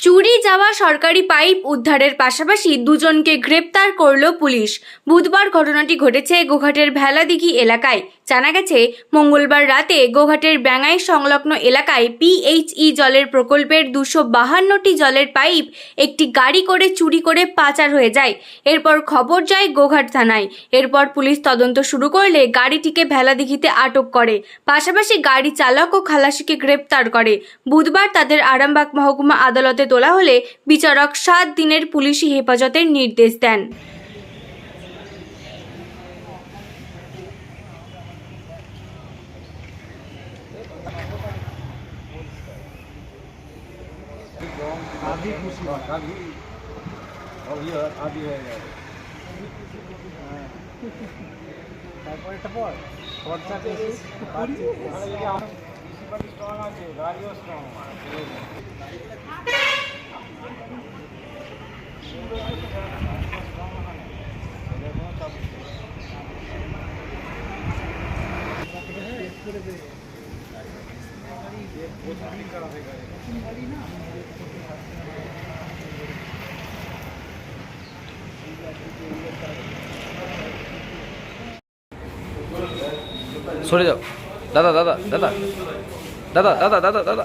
চুরি যাওয়া সরকারি পাইপ উদ্ধারের পাশাপাশি দুজনকে গ্রেপ্তার করল পুলিশ। বুধবার ঘটনাটি ঘটেছে গোঘাটের ভেলাদিঘি এলাকায়। জানা গেছে, মঙ্গলবার রাতে গোঘাটের ব্যাঙাই সংলগ্ন এলাকায় পিএইচই জলের প্রকল্পের দুশো বাহান্নটি জলের পাইপ একটি গাড়ি করে চুরি করে পাচার হয়ে যায়। এরপর খবর যায় গোঘাট থানায়। এরপর পুলিশ তদন্ত শুরু করলে গাড়িটিকে ভেলাদিঘিতে আটক করে। পাশাপাশি গাড়ি চালক ও খালাসিকে গ্রেপ্তার করে। বুধবার তাদের আরামবাগ মহকুমা আদালতে তোলা হলে বিচারক সাত দিনের পুলিশি হেফাজতের নির্দেশ দেন आधी खुशी आधी और ये आधी है তারপরে একটা পর খরচা বেশি স্ট্রং আছে গাড়িও স্ট্রং সরে যাও। দাদা দাদা দাদা। দাদা দাদা দাদা দাদা।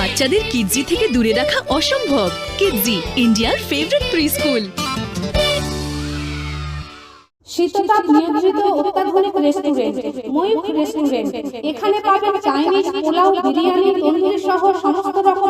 বাচ্চাদের কিডজি থেকে দূরে রাখা অসম্ভব। কিডজি ইন্ডিয়ার ফেভারিট প্রি স্কুল শীততাপ নিয়ন্ত্রিত অত্যাধুনিক রেস্টুরেন্ট ময়ূখ রেস্টুরেন্ট এখানে পাবেন চাইনিজ পোলাও, বিরিয়ানি, তন্দুরি সহ সমস্ত রকম